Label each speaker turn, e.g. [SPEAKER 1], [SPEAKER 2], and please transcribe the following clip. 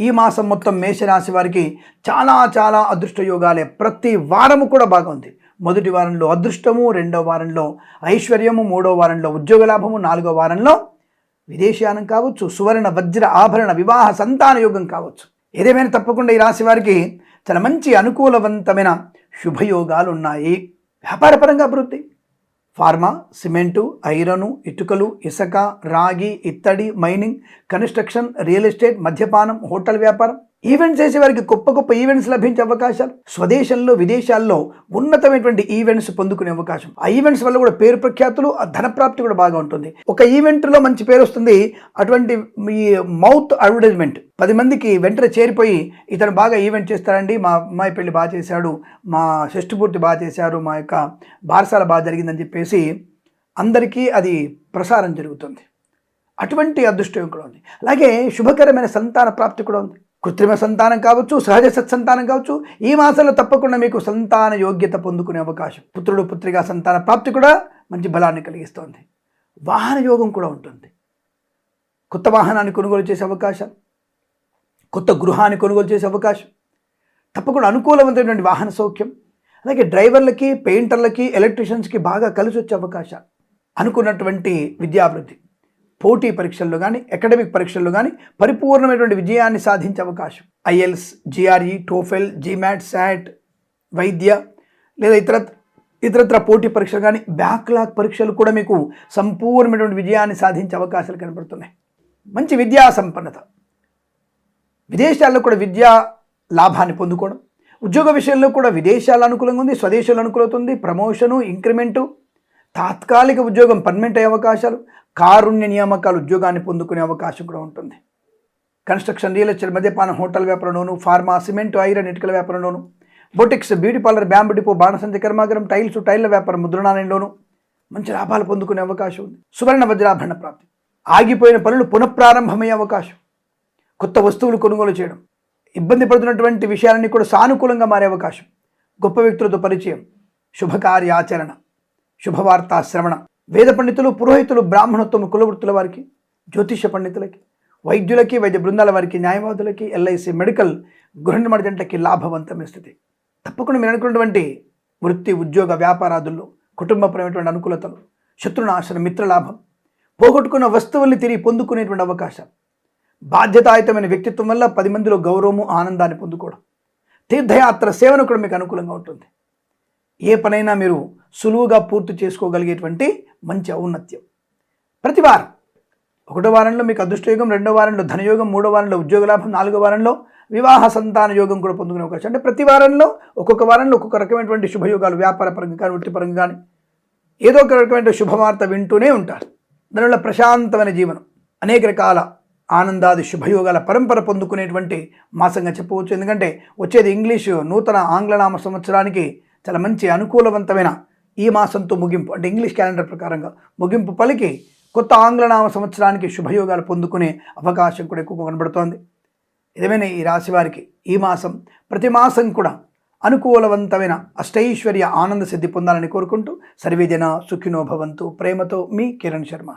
[SPEAKER 1] ఈ మాసం మొత్తం మేషరాశి వారికి చాలా చాలా అదృష్ట యోగాలే. ప్రతి వారము కూడా బాగుంది. మొదటి వారంలో అదృష్టము రెండో వారంలో ఐశ్వర్యము మూడో వారంలో ఉద్యోగ లాభము నాలుగో వారంలో విదేశయానం కావచ్చు సువర్ణ వజ్ర ఆభరణ వివాహ సంతాన యోగం కావచ్చు. ఏదేమైనా తప్పకుండా ఈ రాశి వారికి చాలా మంచి అనుకూలవంతమైన శుభయోగాలు ఉన్నాయి. వ్యాపారపరంగా అభివృద్ధి. ఫార్మా సిమెంటు ఐరను ఇటుకలు ఇసుక రాగి ఇత్తడి మైనింగ్ కన్స్ట్రక్షన్ రియల్ ఎస్టేట్ మద్యపానం హోటల్ వ్యాపారం. ఈవెంట్స్ చేసే వారికి గొప్ప గొప్ప ఈవెంట్స్ లభించే అవకాశాలు స్వదేశంలో విదేశాల్లో ఉన్నతమైనటువంటి ఈవెంట్స్ పొందుకునే అవకాశం. ఆ ఈవెంట్స్ వల్ల కూడా పేరు ప్రఖ్యాతులు ఆ ధనప్రాప్తి కూడా బాగా ఉంటుంది. ఒక ఈవెంట్లో మంచి పేరు వస్తుంది అటువంటి ఈ మౌత్ అడ్వర్టైజ్మెంట్ పది మందికి వెంటనే చేరిపోయి ఇతను బాగా ఈవెంట్ చేస్తారండి మా అమ్మాయి పెళ్ళి బాగా చేశాడు మా షష్టిపూర్తి బాగా చేశారు మా యొక్క బారసాల బాగా జరిగిందని చెప్పేసి అందరికీ అది ప్రసారం జరుగుతుంది. అటువంటి అదృష్టం కూడా ఉంది. అలాగే శుభకరమైన సంతాన ప్రాప్తి కూడా ఉంది. కృత్రిమ సంతానం కావచ్చు సహజ సత్సంతానం కావచ్చు ఈ మాసంలో తప్పకుండా మీకు సంతాన యోగ్యత పొందుకునే అవకాశం. పుత్రుడు పుత్రిగా సంతాన ప్రాప్తి కూడా మంచి బలాన్ని కలిగిస్తోంది. వాహన యోగం కూడా ఉంటుంది. కొత్త వాహనాన్ని కొనుగోలు చేసే అవకాశం కొత్త గృహాన్ని కొనుగోలు చేసే అవకాశం తప్పకుండా అనుకూలమైనటువంటి వాహన సౌఖ్యం అలాగే డ్రైవర్లకి పెయింటర్లకి ఎలక్ట్రీషియన్స్కి బాగా కలిసి వచ్చే అవకాశాలు అనుకున్నటువంటి విద్యాభివృద్ధి పోటీ పరీక్షల్లో కానీ అకాడమిక్ పరీక్షల్లో కానీ పరిపూర్ణమైనటువంటి విజయాన్ని సాధించే అవకాశం. IELTS GRE TOEFL GMAT SAT వైద్య లేదా ఇతర ఇతరత్ర పోటీ పరీక్షలు కానీ బ్యాక్లాగ్ పరీక్షలు కూడా మీకు సంపూర్ణమైనటువంటి విజయాన్ని సాధించే అవకాశాలు కనబడుతున్నాయి. మంచి విద్యా సంపన్నత. విదేశాల్లో కూడా విద్యా లాభాన్ని పొందుకోవడం. ఉద్యోగ విషయంలో కూడా విదేశాల అనుకూలంగా ఉంది స్వదేశాలు అనుకూలవుతుంది ప్రమోషను ఇంక్రిమెంటు తాత్కాలిక ఉద్యోగం పర్మనెంట్ అయ్యే అవకాశాలు కారుణ్య నియామకాలు ఉద్యోగాన్ని పొందుకునే అవకాశం కూడా ఉంటుంది. కన్స్ట్రక్షన్ రియల్ ఎస్టేట్ మద్యపానం హోటల్ వ్యాపారంలోను ఫార్మా సిమెంట్ ఐరన్ ఇటుకల వ్యాపారంలోను boutiques beauty parlour bamboo depot బాణసంచ కర్మాగరం టైల్స్ టైల్ల వ్యాపారం ముద్రణాలయంలోను మంచి లాభాలు పొందుకునే అవకాశం ఉంది. సువర్ణ వజ్రాభరణ ప్రాప్తి. ఆగిపోయిన పనులు పునఃప్రారంభమయ్యే అవకాశం. కొత్త వస్తువులు కొనుగోలు చేయడం. ఇబ్బంది పడుతున్నటువంటి విషయాలన్నీ కూడా సానుకూలంగా మారే అవకాశం. గొప్ప వ్యక్తులతో పరిచయం. శుభకార్యాచరణ. శుభవార్తా శ్రవణం. వేద పండితులు పురోహితులు బ్రాహ్మణోత్తమ కులవృత్తుల వారికి జ్యోతిష పండితులకి వైద్యులకి వైద్య బృందాల వారికి న్యాయవాదులకి ఎల్ఐసి మెడికల్ గృహ నిర్మాణ జంటకి లాభవంతమైన స్థితి. తప్పకుండా మీరు అనుకున్నటువంటి వృత్తి ఉద్యోగ వ్యాపారాదుల్లో కుటుంబపరమైనటువంటి అనుకూలతలు శత్రునాశన మిత్రలాభం పోగొట్టుకున్న వస్తువుల్ని తిరిగి పొందుకునేటువంటి అవకాశం బాధ్యతాయుతమైన వ్యక్తిత్వం వల్ల పది మందిలో గౌరవము ఆనందాన్ని పొందుకోవడం తీర్థయాత్ర సేవను కూడా మీకు అనుకూలంగా ఉంటుంది. ఏ పనైనా మీరు సులువుగా పూర్తి చేసుకోగలిగేటువంటి మంచి ఔన్నత్యం. ప్రతి వారం ఒకటో వారంలో మీకు అదృష్టయోగం రెండో వారంలో ధనయోగం మూడో వారంలో ఉద్యోగ లాభం నాలుగో వారంలో వివాహ సంతాన యోగం కూడా పొందుకునే అవకాశం. అంటే ప్రతి వారంలో ఒక్కొక్క వారంలో ఒక్కొక్క రకమైనటువంటి శుభయోగాలు వ్యాపార పరంగా కానీ వృత్తిపరంగా కానీ ఏదో ఒక రకమైన శుభవార్త వింటూనే ఉంటారు. దానివల్ల ప్రశాంతమైన జీవనం అనేక రకాల ఆనందాది శుభయోగాల పరంపర పొందుకునేటువంటి మాసంగా చెప్పవచ్చు. ఎందుకంటే వచ్చేది ఇంగ్లీషు నూతన ఆంగ్లనామ సంవత్సరానికి చాలా మంచి అనుకూలవంతమైన ఈ మాసంతో ముగింపు అంటే ఇంగ్లీష్ క్యాలెండర్ ప్రకారంగా ముగింపు పలికి కొత్త ఆంగ్లనామ సంవత్సరానికి శుభయోగాలు పొందుకునే అవకాశం కూడా ఎక్కువ కనబడుతోంది. ఏదైనా ఈ రాశి వారికి ఈ మాసం ప్రతి మాసం కూడా అనుకూలవంతమైన అష్టైశ్వర్య ఆనంద సిద్ధి పొందాలని కోరుకుంటూ సర్వేజన సుఖినో భవంతు. ప్రేమతో మీ కిరణ్ శర్మ.